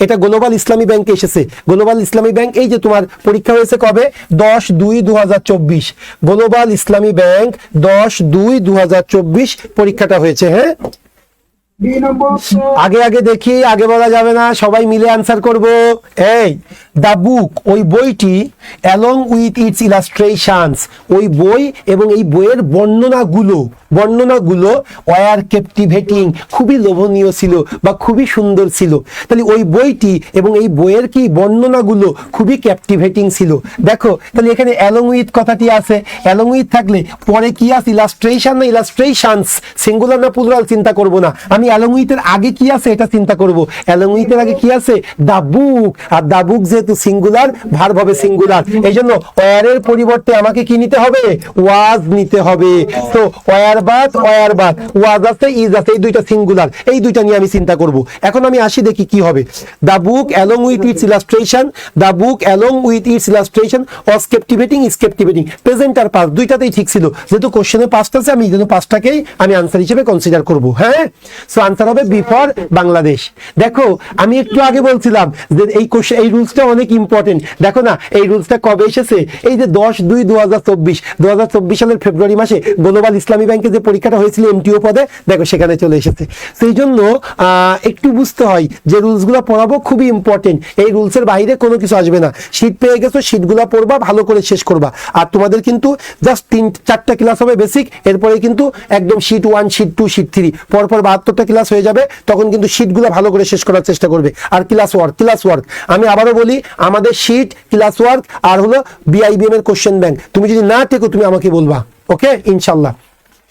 এটা গ্লোবাল ইসলামী ব্যাংকে এসেছে। গ্লোবাল ইসলামী ব্যাংক এই যে তোমার পরীক্ষা হয়েছে কবে? দশ দুই দু হাজার চব্বিশ। গ্লোবাল ইসলামী ব্যাংক দশ দুই দু হাজার চব্বিশ পরীক্ষাটা হয়েছে হ্যাঁ? আগে আগে দেখি আগে বলা যাবে না সবাই মিলে আনসার করব। এই দ্য বুক ওই বইটি অ্যালং উইথ ইটস ইলাস্ট্রেশনস ওই বই এবং এই বইয়ের বর্ণনাগুলো বর্ণনাগুলো ওয়ার ক্যাপটিভেটিং খুবই লোভনীয় ছিল বা খুবই সুন্দর ছিল। তাহলে ওই বইটি এবং এই বইয়ের কি বর্ণনাগুলো খুবই ক্যাপটিভেটিং ছিল। দেখো, তাহলে এখানে অ্যালং উইথ কথাটি আছে। অ্যালং উইথ থাকলে পরে কি আছে? ইলাস্ট্রেশন না ইলাস্ট্রেশনস সিঙ্গুলার না প্লুরাল চিন্তা করব না। আমি অ্যালং উইথের আগে কি আছে? এটা চিন্তা করব। অ্যালং উইথের আগে কি আছে? The book are the book যেহেতু সিঙ্গুলার ভার হবে সিঙ্গুলার এই জন্য ওয়ারের পরিবর্তে আমাকে কি নিতে হবে? ওয়াজ নিতে হবে। তো ওয়ার বাদ ওয়ার বাদ ওয়াজ আছে ইজ আছে, এই দুইটা সিঙ্গুলার এই দুইটা নিয়ে আমি চিন্তা করব। এখন আমি আসি দেখি কি হবে। The book along with its illustration the book along with its illustration was captivating is present R pass দুইটাতেই ঠিক ছিল। যেহেতু কোশ্চেনে পাঁচটা আছে, আমি এই জন্য পাঁচটাকেই আমি আনসার হিসেবে কনসিডার করব। হ্যাঁ? সো আনসার হবে বিফোর বাংলাদেশ দেখো, আমি একটু আগে বলছিলাম যে এই কোশ্চেন এই রুলসটা অনেক ইম্পর্টেন্ট দেখো না, এই রুলসটা কবে এসেছে? এই যে দশ দুই দু হাজার চব্বিশ দু হাজার চব্বিশ সালের ফেব্রুয়ারি মাসে গ্লোবাল ইসলামী ব্যাংকে যে পরীক্ষাটা হয়েছিল এমটিও পদে, দেখো সেখানে চলে এসেছে। সেই জন্য একটু বুঝতে হয় যে রুলসগুলো পড়াবো খুবই ইম্পর্টেন্ট এই রুলসের বাইরে কোনো কিছু আসবে না। শীত পেয়ে গেছো শীতগুলো পড়বা, ভালো করে শেষ করবা। আর তোমাদের কিন্তু জাস্ট তিন, চারটা ক্লাস হবে বেসিক এরপরে কিন্তু একদম sheet one sheet two sheet three পরপর বাহাত্তরটা ক্লাস হয়ে যাবে, তখন কিন্তু শীটগুলো ভালো করে শেষ করার চেষ্টা করবে। আর ক্লাস ওয়ার্ক ক্লাস ওয়ার্ক আমি আবারও বলি আমাদের শিট ক্লাস ওয়ার্ক আর হলো বিআইবিএম এর কোশ্চেন ব্যাংক তুমি যদি না টেকো তুমি আমাকে বলবা। ওকে ইনশাল্লাহ।